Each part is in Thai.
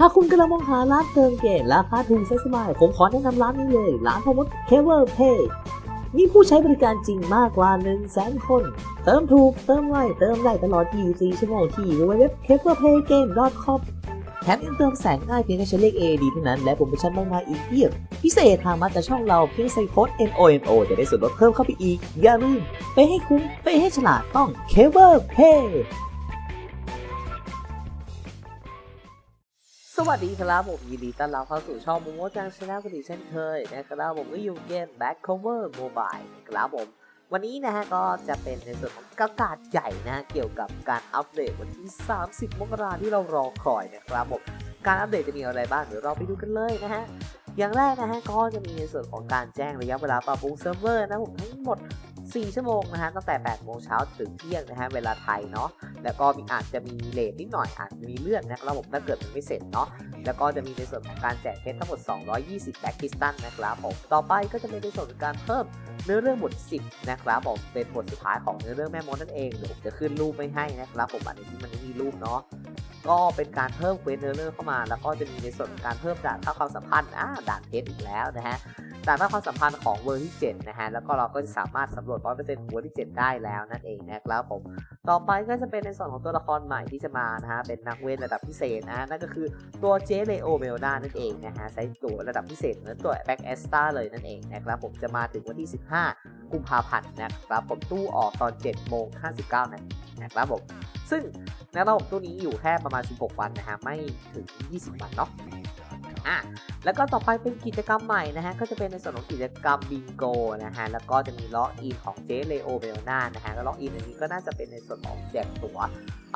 หากคุณกำลังมองหาร้านเติมเกมราคาถูกใช้สบายผมขอแนะนำร้านนี้เลย ร้านพมดเคเบิลเพย์ มีผู้ใช้บริการจริงมากกว่า 1 0 0 0 0แสนคน เติมถูก เติมไวเติมได้ตลอด 24 ชั่วโมงที่ www.caberpaygame.com แถมยังเติมแสงง่ายเพียงแค่ใช้เลข AD เท่านั้น และโปรโมชั่นมากมายอีกเพียบ พิเศษทางมาจากช่องเราเพียงใส่โค้ด NONO จะได้ส่วนลดเพิ่มเข้าไปอีก อย่าลืมไปให้คุ้มไปให้ฉลาดต้อง Cable Pay สวัสดีครับผมยินดีต้อนรับเข้าสู่ช่องโมโมจังชาแนลกันอีกเช่นเคยนะครับผมก็อยู่เกม Back Cover Mobile นะครับผม วันนี้นะฮะก็จะเป็นในส่วนของประกาศใหญ่นะเกี่ยวกับการอัปเดตวันที่ 30 มกราที่เรารอคอยนะครับผม การอัปเดตจะมีอะไรบ้างเดี๋ยวเราไปดูกันเลยนะฮะอย่างแรกนะฮะก็จะมีในส่วนของการแจ้งระยะเวลาปรับปรุงเซิร์ฟเวอร์นะผมทั้งหมด 4 ชั่วโมงนะฮะตั้งแต่ 8 โมงเช้าถึงเที่ยงนะฮะเวลาไทยเนาะแล้วก็มีอาจจะมีเลทนิดหน่อยอาจจะมีเลื่อนนะครับผมถ้าเกิดมันไม่เสร็จเนาะแล้วก็จะมีในส่วนของการแจกเพชรทั้งหมด 220แบ็กคิสตันนะครับผมต่อไปก็จะเป็นในส่วนของการเพิ่มเนื้อเรื่องบท 10 นะครับผมเป็นบทสุดท้ายของเนื้อเรื่องแม่มดนั่นเองเดี๋ยวผมจะขึ้นรูปไม่ให้นะครับผมอันนี้ที่มันไม่มีรูปเนาะก็เป็นการเพิ่มเควสเนื้อเรื่องเข้ามา แล้วก็จะมีในส่วนของการเพิ่มด่านค่าความสัมพันธ์อ่าด่านเพชรอีกแล้วนะฮะ ด่านค่าความสัมพันธ์ของเวอร์ที่7นะฮะแล้วก็เราก็จะสามารถสำรวจ 100%ของเวอร์ที่ 7 ได้แล้วนั่นเองนะครับผมต่อไปก็จะเป็นในส่วนของตัวละครใหม่ที่จะมานะฮะเป็นนักเวทระดับพิเศษนะนั่นก็คือตัวเจเลโอเมลดานั่นเองนะฮะใช้ตัวระดับพิเศษเหมือนตัวแบ็กแอสตาเลยนั่นเองนะครับผมจะมาถึงวันที่ 15 กุมภาพันธ์นะครับผมตู้ออกตอน7โมง59นาทีนะครับผมซึ่งในระบบตู้นี้อยู่แค่ประมาณ 16 วันนะฮะไม่ถึง 20 วันเนาะ อะแล้วก็ต่อไปเป็นกิจกรรมใหม่นะฮะก็จะเป็นในส่วนของกิจกรรมบิงโกนะฮะแล้วก็จะมีล็อกอินของเจเลโอเบลนานะฮะแล้วล็อกอินอันนี้ก็น่าจะเป็นในส่วนของแจกตั๋ว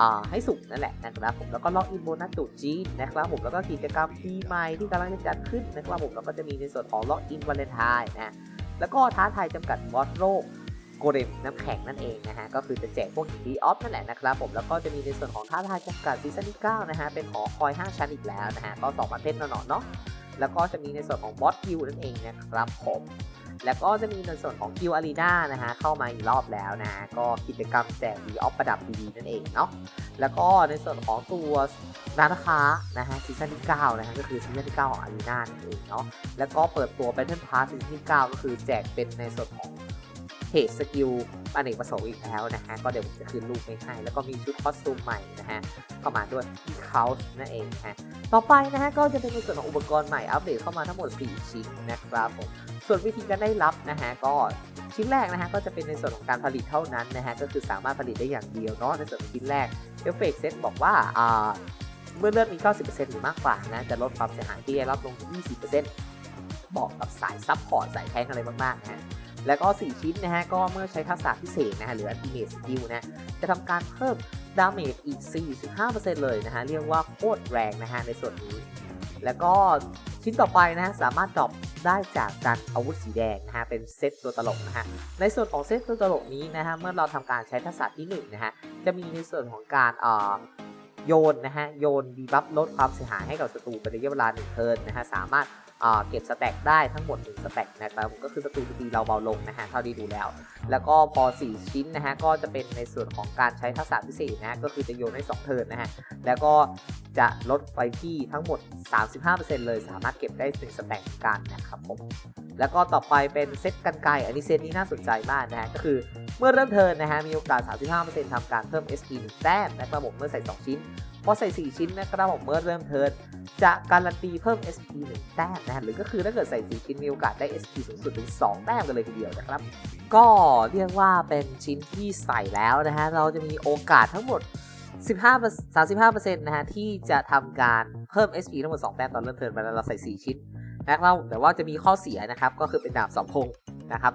อ่าให้สุกนั่นแหละนะครับผมแล้วก็ล็อกอินโบนัสตรุษจีนนะครับผมแล้วก็กิจกรรมปีใหม่ที่กำลังจะจัดขึ้นนะครับผมแล้วก็จะมีในส่วนของล็อกอินวาเลนไทน์นะแล้วก็ท้าทายจำกัดบอสโลก โกเรมน้ำแข็งนั่นเองนะฮะก็คือจะแจกพวกดีออฟนั่นแหละนะครับผมแล้วก็จะมีในส่วนของท้าทายจำกัดซีซั่นที่9นะฮะเป็นหอคอย 5 ชั้นอีกแล้วนะฮะก็2ประเภทแน่นอนเนาะแล้วก็จะมีในส่วนของบอสคิวนั่นเองนะครับผมแล้วก็จะมีในส่วนของคิวอารีนานะฮะเข้ามาอีกรอบแล้วนะฮะก็กิจกรรมแจกดีออฟประดับดีๆนั่นเองเนาะแล้วก็ในส่วนของตัวร้านค้านะฮะซีซั่นที่9นะฮะก็คือซีซั่นที่9ของอารีนานั่นเองเนาะแล้วก็เปิดตัว Battle Pass ซีซั่นที่ 9 ก็คือแจกเป็นในส่วนของ เพจสกิลอเนกประสงค์อีกแล้วนะฮะ ก็เดี๋ยวผมจะขึ้นรูปไม่ให้ แล้วก็มีชุดคอสตูมใหม่นะฮะเข้ามาด้วยที่เขาส์นั่นเองนะฮะ ต่อไปนะฮะก็จะเป็นในส่วนของอุปกรณ์ใหม่อัปเดตเข้ามาทั้งหมด 4 ชิ้นนะครับผม ส่วนวิธีการได้รับนะฮะก็ชิ้นแรกนะฮะก็จะเป็นในส่วนของการผลิตเท่านั้นนะฮะก็คือสามารถผลิตได้อย่างเดียวเนาะในส่วนชิ้นแรกเอฟเฟกเซตบอกว่าอ่าเมื่อเลือดมี 90%หรือมากกว่านะจะลดความเสียหายที่ได้รับลงถึง20%เหมาะกับสายซับพอร์ตสายแทงอะไรมากๆนะฮะ แล้วก็ 4 ชิ้นนะฮะ ก็เมื่อใช้ทักษะพิเศษนะฮะ หรือ Ultimate Skill นะ จะทำการเพิ่มดาเมจอีก 45%เลยนะฮะ เรียกว่าโคตรแรงนะฮะ ในส่วนนี้ แล้วก็ชิ้นต่อไปนะฮะสามารถดรอปได้จากการอาวุธสีแดงนะฮะเป็นเซตตัวตลกนะฮะในส่วนของเซตตัวตลกนี้นะฮะเมื่อเราทำการใช้ทักษะที่1นงนะฮะจะมีในส่วนของการเอ่อโยนนะฮะโยนดีบัฟลดความเสียหายให้กับศัตรูเป็นระยะเวลา1เทิร์นนะฮะสามารถ เก็บสแต็กได้ทั้งหมด1สแต็กนะครับก็คือศัตรูจะตีเราเบาลงนะฮะเท่าที่ดูแล้ว แล้วก็พอ 4 ชิ้นนะฮะก็จะเป็นในส่วนของการใช้ทักษะพิเศษนะฮะก็คือจะโยนให้2เทิร์นนะฮะแล้วก็จะลดไปที่ทั้งหมด 35%เลยสามารถเก็บได้1สแต็กกันนะครับผมแล้วก็ต่อไปเป็นเซตกันไกอันนี้เซตนี้น่าสนใจมากนะฮะก็คือเมื่อเริ่มเทิร์นนะฮะมีโอกาส 35%ทำการเพิ่ม SP 1แต้มนะครับผมเมื่อใส่ 2 ชิ้น พอใส่ 4 ชิ้นนะครับผมเมื่อเริ่มเทิร์นจะการันตีเพิ่ม SP 1แต้มนะหรือก็คือถ้าเกิดใส่ 4 ชิ้นมีโอกาสได้ SP สูงสุดถึง 2 แต้มกันเลยทีเดียวนะครับ ก็เรียกว่าเป็นชิ้นที่ใส่แล้วนะฮะเราจะมีโอกาสทั้งหมด15 35%นะฮะที่จะทำการเพิ่ม SP ทั้งหมด 2 แต้มตอนเริ่มเทิร์นไปแล้วเราใส่ 4 ชิ้นนะครับแต่ว่าจะมีข้อเสียนะครับก็คือเป็นดาบสองพงนะครับ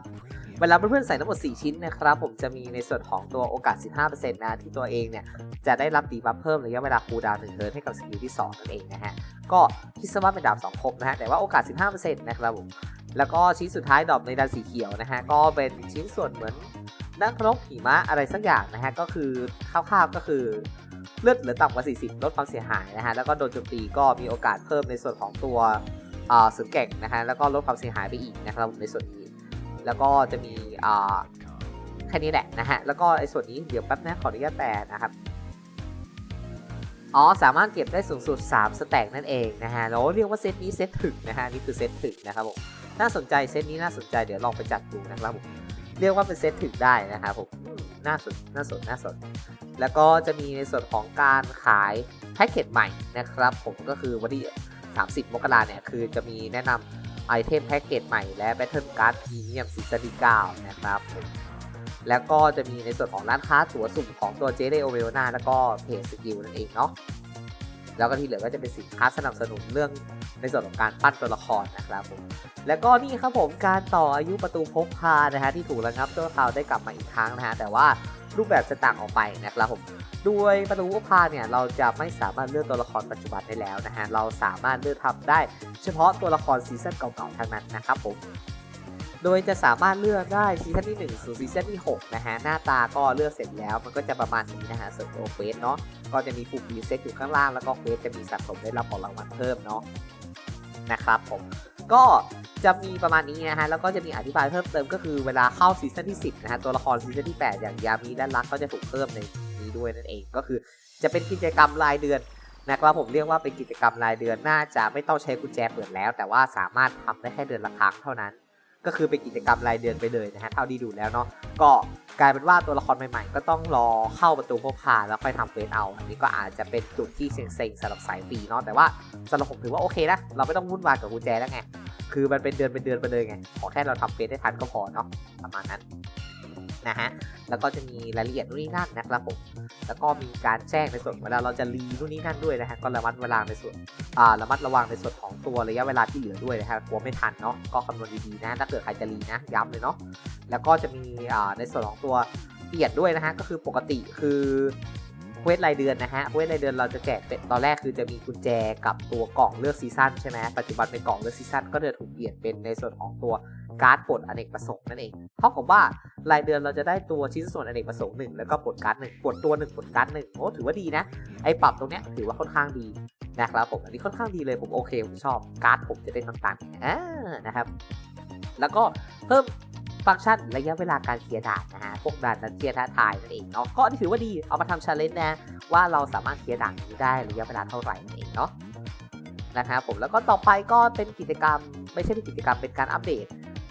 เวลาเพื่อนๆใส่ทั้งหมด 4 ชิ้นนะครับผมจะมีในส่วนของตัวโอกาส 15%นะที่ตัวเองเนี่ยจะได้รับดีบัฟเพิ่มระยะเวลาคูลดาวน์หนึ่งเทิร์นให้กับสกิลที่ 2 นั่นเองนะฮะ ก็คิดซะว่าเป็นดาบสองคมนะฮะแต่ว่าโอกาส 15%นะครับผมแล้วก็ชิ้นสุดท้ายดอปในด้านสีเขียวนะฮะก็เป็นชิ้นส่วนเหมือนนักรบหิมะอะไรสักอย่างนะฮะก็คือคร่าวๆก็คือเลือดเหลือต่ำกว่า 40 ลดความเสียหายนะฮะแล้วก็โดนโจมตีก็มีโอกาสเพิ่มในส่วนของตัวเสริมแก่งนะฮะแล้วก็ลดความเสียหายไปอีกนะครับในส่วนนี้ แล้วก็จะมีอ่าแค่นี้แหละนะฮะ แล้วก็ไอ้ส่วนนี้เดี๋ยวแป๊บนะขออนุญาตแปลนะครับ อ๋อ สามารถเก็บได้สูงสุด 3 สแต็กนั่นเองนะฮะแล้วเรียกว่าเซตนี้เซตถึกนะฮะ นี่คือเซตถึกนะครับผม น่าสนใจเซตนี้น่าสนใจเดี๋ยวลองไปจัดดูนะครับผม เรียกว่าเป็นเซตถึกได้นะครับผมอืมน่าสน น่าสน น่าสน แล้วก็จะมีในส่วนของการขายแพ็กเกจใหม่นะครับผม ก็คือวันที่ 30 มกราเนี่ย คือจะมีแนะนำ ไอเทมแพ็กเกจใหม่และ Battle Card Premium ซีซั่นที่9นะครับผมแล้วก็จะมีในส่วนของร้านค้าตั๋วสุ่มของตัวเจเ o โอเวลนาแล้วก็เพจสกิลนั่นเองเนาะแล้วก็ที่เหลือก็จะเป็นสินค้าสนับสนุนเรื่องในส่วนของการปั้นตัวละครนะครับผม แล้วก็นี่ครับผมการต่ออายุประตูพกพานะฮะที่ถูกระงับตัวคราวได้กลับมาอีกครั้งนะฮะแต่ว่า รูปแบบจะต่างออกไปนะครับผมด้วยประตูพกพาเนี่ยเราจะไม่สามารถเลือกตัวละครปัจจุบันได้แล้วนะฮะเราสามารถเลือกทำได้ เฉพาะตัวละครซีซั่นเก่าๆทั้งนั้นนะครับผมโดยจะสามารถเลือกได้ซีซั่นที่1สู่ซีซั่นที่6นะฮะหน้าตาก็เลือกเสร็จแล้ว มันก็จะประมาณนี้นะฮะส่วนตัวเควสเนาะก็จะมีปุ่มรีเซ็ตอยู่ข้างล่างแล้วก็เควสจะมีสะสมได้รับของรางวัลเพิ่มเนาะนะครับผม ก็จะมีประมาณนี้นะฮะ แล้วก็จะมีอธิบายเพิ่มเติมก็คือเวลาเข้าซีซั่นที่ 10 นะฮะ ตัวละครซีซั่นที่ 8 อย่างยามีและรักก็จะถูกเพิ่มในนี้ด้วยนั่นเอง ก็คือจะเป็นกิจกรรมรายเดือนนะครับผมเรียกว่าเป็นกิจกรรมรายเดือนน่าจะไม่ต้องใช้กุญแจเปิดแล้ว แต่ว่าสามารถทำได้แค่เดือนละครั้งเท่านั้น ก็คือเป็นกิจกรรมรายเดือนไปเลยนะฮะเท่าที่ดูแล้วเนาะก็ กลายเป็นว่าตัวละครใหม่ๆ ก็ต้องรอเข้าประตูพบพาแล้วค่อยทำเฟสเอา อันนี้ก็อาจจะเป็นจุดที่เซ็งๆสำหรับสายฟรีเนาะแต่ว่าสำหรับผมถือว่าโอเคนะเราไม่ต้องวุ่นวายกับกุญแจแล้วไงคือมันเป็นเดือนเป็นเดือนไปเลยไงขอแค่เราทำเฟสได้ทันก็พอเนาะประมาณนั้น นะฮะ แล้วก็จะมีรายละเอียดนู่นนี่นั่นนะครับผม แล้วก็มีการแจ้งในส่วนเวลาเราจะรีนู่นนี่นั่นด้วยนะฮะ ก็ระมัดเวลาในส่วน อ่า ระมัดระวังในส่วนของตัวระยะเวลาที่เหลือด้วยนะครับกลัวไม่ทันเนาะ ก็คำนวณดีๆนะ ถ้าเกิดใครจะรีนะ ย้ำเลยเนาะ แล้วก็จะมี อ่า ในส่วนของตัวเปลี่ยนด้วยนะฮะ ก็คือปกติคือเควสรายเดือนนะฮะเควสรายเดือนเราจะแจกเป็นตอนแรกคือจะมีกุญแจกับตัวกล่องเลือกซีซั่นใช่ไหมปัจจุบันเป็นกล่องเลือกซีซั่นก็จะถูกเปลี่ยนเป็นในส่วนของตัว การ์ดปลดอเนกประสงค์นั่นเองเท่ากับว่ารายเดือนเราจะได้ตัวชิ้นส่วนอเนกประสงค์หนึ่งแล้วก็ปลดการ์ดหนึ่งปลดตัวหนึ่งปลดการ์ดหนึ่งโอ้ถือว่าดีนะ ไอ้ปรับตรงเนี้ยถือว่าค่อนข้างดีนะครับผมอันนี้ค่อนข้างดีเลยผมโอเคผมชอบการ์ดผมจะได้ต่างๆอ่านะครับ แล้วก็เพิ่มฟังก์ชันระยะเวลาการเคลียร์ด่านนะฮะ พวกด่านนันเคลียร์ท้าทายนั่นเองเนาะ ก็นี่ถือว่าดี เอามาทำชาเลนจ์นะ ว่าเราสามารถเคลียร์ด่านนี้ได้ระยะเวลาเท่าไหร่นั่นเองเนาะ นะครับผม แล้วก็ต่อไปก็เป็นกิจกรรม ไม่ใช่เป็นกิจกรรม เป็นการอัปเดต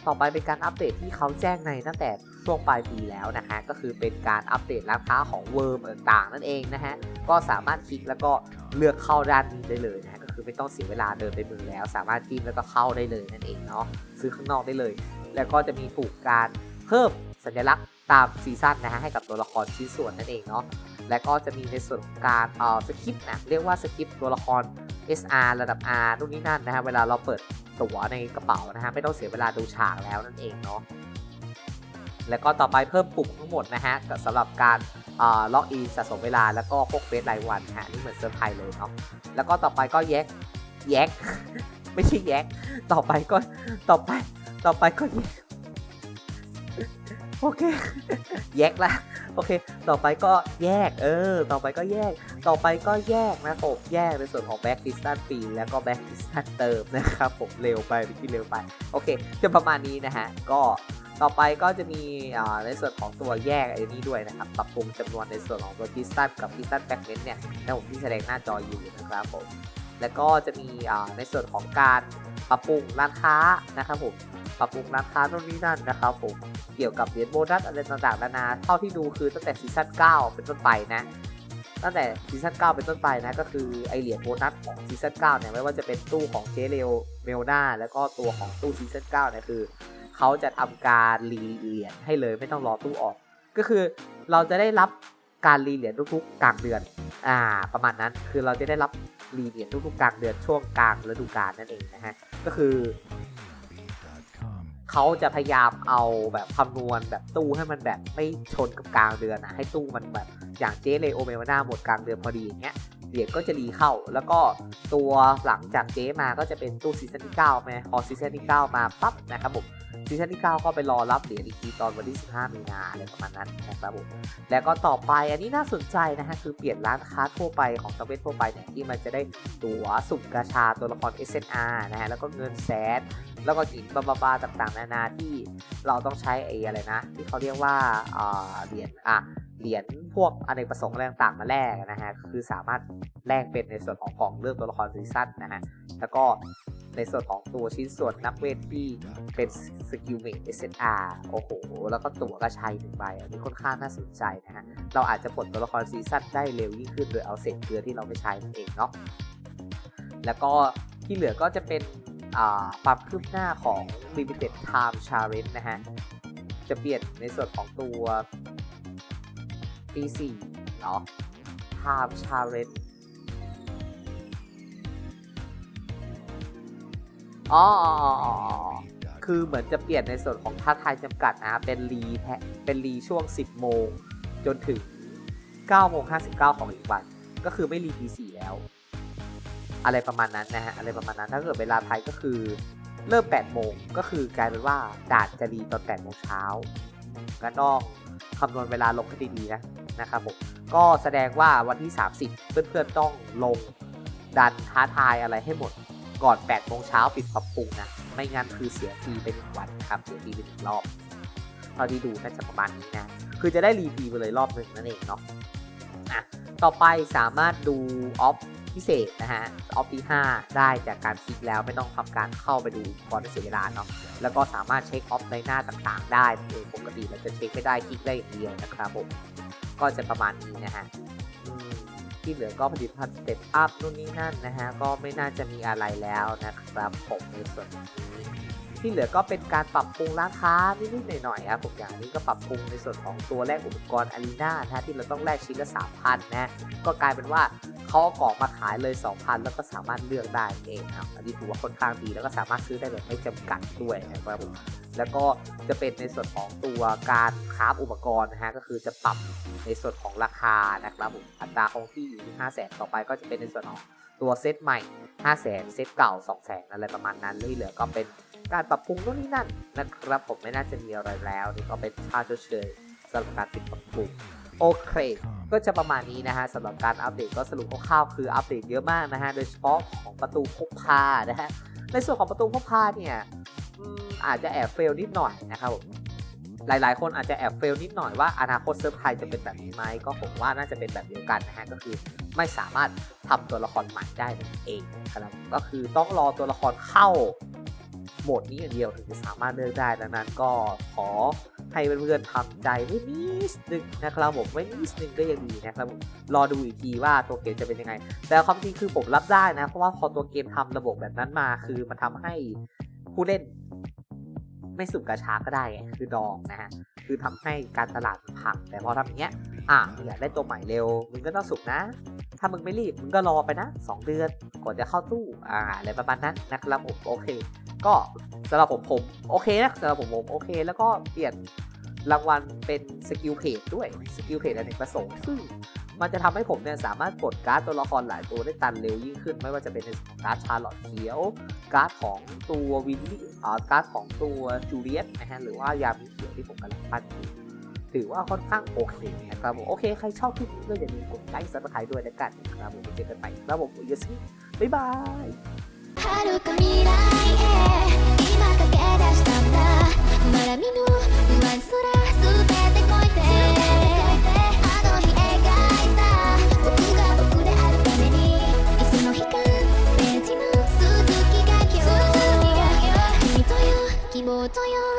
ต่อไปเป็นการอัปเดตที่เขาแจ้งในตั้งแต่ช่วงปลายปีแล้วนะฮะ ก็คือเป็นการอัปเดตร้านค้าของเวิร์มต่างๆ นั่นเองนะฮะ ก็สามารถคลิกแล้วก็เลือกเข้าด้านนี้ได้เลยนะฮะก็คือไม่ต้องเสียเวลาเดินไปมือแล้ว สามารถจิ้มแล้วก็เข้าได้เลยนั่นเองเนาะซื้อข้างนอกได้เลย แล้วก็จะมีปลูกการเพิ่มสัญลักษณ์ตามซีซั่นนะฮะให้กับตัวละครชิ้นส่วนนั่นเองเนาะและก็จะมีในส่วนของการเอ่อสคริปต์นะเรียกว่าสคริปต์ตัวละคร SR ระดับ R นู่นนี่นั่นนะฮะเวลาเราเปิดตั๋วในกระเป๋านะฮะไม่ต้องเสียเวลาดูฉากแล้วนั่นเองเนาะแล้วก็ต่อไปเพิ่มปุ่มทั้งหมดนะฮะกับสำหรับการล็อกอินสะสมเวลาแล้วก็พวกเฟสรายวันฮะนี่เหมือนเซอร์ไพรส์เลยเนาะแล้วก็ต่อไปก็แยกแยกไม่ใช่แยกต่อไปก็ต่อไปต่อไปก็แยกโอเคแยกละ โอเค ต่อไปก็แยก เออ ต่อไปก็แยก ต่อไปก็แยกนะผมแยกในส่วนของแบ็ก i ิสตันปีแล้วก็แบ็ก i ิสตันเติมนะครับผมเร็วไปที่เร็วไป โอเคจะประมาณนี้นะฮะ ก็ต่อไปก็จะมีอ่าในส่วนของตัวแยกไอ้นี้ด้วยนะครับ ปรับปรุงจำนวนในส่วนของตัวพิสตันกับพิสตันแบ็กเมนเนี่ยในผมที่แสดงหน้าจออยู่นะครับผม แล้วก็จะมีในส่วนของการปรับปรุงร้านค้านะครับผมปรับปรุงร้านค้าโน่นนี่นั่นนะครับผมเกี่ยวกับเหรียญโบนัสอะไรต่างๆนานาเท่าที่ดูคือตั้งแต่ซีซั่น9เป็นต้นไปนะตั้งแต่ซีซั่น9เป็นต้นไปนะก็คือไอเหรียญโบนัสของซีซั่น9เนี่ยไม่ว่าจะเป็นตู้ของเจเรลเมลนาแล้วก็ตัวของตู้ซีซั่น9เนี่ยคือเขาจะทำการรีเหรียญให้เลยไม่ต้องรอตู้ออก ก็คือเราจะได้รับการรีเหรียญทุกๆกลางเดือนอ่าประมาณนั้นคือเราจะได้รับ รีเหรียญทุกๆกลางเดือนช่วงกลางฤดูกาลนั่นเองนะฮะก็คือเขาจะพยายามเอาแบบคำนวณแบบตู้ให้มันแบบไม่ชนกับกลางเดือนนะให้ตู้มันแบบอย่างเจเลโอเมวาน่าหมดกลางเดือนพอดีอย่างเงี้ยเหรียญก็จะรีเข้า แล้วก็ตัวหลังจากเจมาก็จะเป็นตู้ซีซั่นที่9ไหมพอซีซั่นที่9มาปั๊บนะครับผม ซีซั่นที่ 9 ก็ไปรอรับเหรียญอีกทีตอนวันที่ 15 มีนาอะไรประมาณนั้นนะครับผมแล้วก็ต่อไปอันนี้น่าสนใจนะฮะคือเปลี่ยนร้านค้าทั่วไปของตะเวนทั่วไปเนี่ยที่มันจะได้ตั๋วสุ่มกาชาตัวละคร SNR นะฮะแล้วก็เงินแสนแล้วก็หินบาบาบาต่างๆ นานาที่เราต้องใช้ไอ้อะไรนะ ที่เขาเรียกว่าอ่าเหรียญอะเหรียญพวกอเนกประสงค์อะไรต่างๆมาแลกนะฮะคือสามารถแลกเป็นในส่วนของของเลือกตัวละครซีซั่นนะฮะแล้วก็ ในส่วนของตัวชิ้นส่วนนักเวทที่เป็นสกิลเมท SNR โอ้โห แล้วก็ตั๋วกระชัยหนึ่งใบอันนี้ค่อนข้างน่าสนใจนะฮะ เราอาจจะปลดตัวละครซีซั่นได้เร็วยิ่งขึ้นโดยเอาเศษเกลือที่เราไม่ใช้นั่นเองเนาะ แล้วก็ที่เหลือก็จะเป็นอ่าความคืบหน้าของ Limited Time Challenge นะฮะ จะเปลี่ยนในส่วนของตัวปี4เนาะ Time Challenge อ๋อ คือเหมือนจะเปลี่ยนในส่วนของท้าทายจำกัดนะเป็นรีแทเป็นรีช่วง 10 โมง จนถึง9โมง59 ของอีกวัน ก็คือไม่รีทีสี่แล้ว อะไรประมาณนั้นนะฮะ อะไรประมาณนั้น ถ้าเกิดเวลาไทยก็คือเริ่ม 8 โมง ก็คือกลายเป็นว่าด่านจะรีตอน 8 โมงเช้าก็ต้องคำนวณเวลาลงให้ดีๆนะนะครับผม ก็แสดงว่าวันที่ 30 เพื่อนๆต้องลงดันท้าทายอะไรให้หมด ก่อน8โมงเช้าปิดปรับปรุงนะ ไม่งั้นคือเสียฟรีไปหนึ่งวันนะครับ เสียฟรีไปหนึ่งรอบเท่าที่ดูน่าจะประมาณนี้นะ คือจะได้รีฟรีไปเลยรอบหนึ่งนั่นเองเนาะอะต่อไปสามารถดูออฟพิเศษนะฮะออฟที่ 5 ได้จากการคลิกแล้วไม่ต้องทำการเข้าไปดูก่อนเสียเวลาเนาะแล้วก็สามารถเช็คออฟในหน้าต่างๆ ได้โดยปกติเราจะเช็คไม่ได้คลิกได้อย่างเดียวนะครับผมก็จะประมาณนี้นะฮะ ที่เหลือก็ผลิตภัณฑ์สเต็ปอัพนู่นนี่นั่นนะฮะ ก็ไม่น่าจะมีอะไรแล้วนะครับผมในส่วนนี้ ที่เหลือก็เป็นการปรับปรุงร้านค้านิดๆหน่อยๆครับผมอย่างนี้ก็ปรับปรุงในส่วนของตัวแลกอุปกรณ์อารีนานะฮะที่เราต้องแลกชิ้นละ3,000นนะก็กลายเป็นว่าเขากล่องมาขายเลย 2,000 แล้วก็สามารถเลือกได้เองครับอันนี้ถือว่าค่อนข้างดีแล้วก็สามารถซื้อได้แบบไม่จำกัดด้วยนะครับผมแล้วก็จะเป็นในส่วนของตัวการคราฟอุปกรณ์นะฮะก็คือจะปรับในส่วนของราคานะครับผมอัตราคงที่อยู่ที่5 0 0 0 0 0ต่อไปก็จะเป็นในส่วนของตัวเซตใหม่ 5 0 0 0 0 0เซตเก่า 2 0 0 0 0 0อะไรประมาณนั้นที่เหลือก็เป็น การปรับปรุงโน่นนี่นั่นนะครับผมไม่น่าจะมีอะไรแล้วนี่ก็เป็นค่าชดเชยสำหรับการติดปรับปรุงโอเค ก็จะประมาณนี้นะฮะสำหรับการอัปเดตก็สรุปคร่าวๆคืออัปเดตเยอะมากนะฮะโดยเฉพาะของประตูพกพานะฮะในส่วนของประตูพกพาเนี่ยอาจจะแอบเฟลนิดหน่อยนะครับผมหลายๆ คนอาจจะแอบเฟลนิดหน่อยว่าอนาคตเซิร์ฟไทยจะเป็นแบบนี้ไหมก็ผมว่าน่าจะเป็นแบบเดียวกันนะฮะก็คือไม่สามารถทำตัวละครใหม่ได้นั่นเองนะครับก็คือต้องรอตัวละครเข้า โหมดนี้อย่างเดียวถึงจะสามารถเลือกได้ดังนั้นก็ขอให้เพื่อนๆทำใจไว้นิดนึงนะครับผมไว้นิดนึงก็ยังดีนะครับผมรอดูอีกทีว่าตัวเกมจะเป็นยังไง แต่ความจริงคือผมรับได้นะ เพราะว่าพอตัวเกมทำระบบแบบนั้นมาคือมันทำให้ผู้เล่น ไม่สุ่มกาชาก็ได้ไงคือดองนะฮะคือทำให้การตลาดมันพัง แต่พอทำอย่างเงี้ยอะอยากได้ตัวใหม่เร็วมึงก็ต้องสุ่มนะ ถ้ามึงไม่รีบมึงก็รอไปนะ 2 เดือนก่อนจะเข้าตู้อ่าอะไรประมาณนั้นนะครับผมโอเค ก็สำหรับผมผมโอเคนะสำหรับผมผมโอเค แล้วก็เปลี่ยนรางวัลเป็นสกิลเพจด้วยสกิลเพจอเนกประสงค์ซึ่งมันจะทำให้ผมเนี่ยสามารถกดการ์ดตัวละครหลายตัวได้ตันเร็วยิ่งขึ้น ไม่ว่าจะเป็นในการ์ดชาร์ลอตเขียว การ์ดของตัววินลี่อ่าการ์ดของตัวจูเลียตนะฮะหรือว่ายามิเขียวที่ผมกำลังปั้นอยู่ถือว่าค่อนข้างโอเคนะครับผมโอเค ใครชอบคลิปนี้ก็อย่าลืมกดไลค์ซับสไครต์ด้วยแล้วกันนะครับผมเจอกันใหม่ครับผมอุยสมิบ๊ายบาย まだ見ぬ不安空全て越えてあの日描いた僕が僕であるためにいつの日かページの続きが今日君とよ希望とよ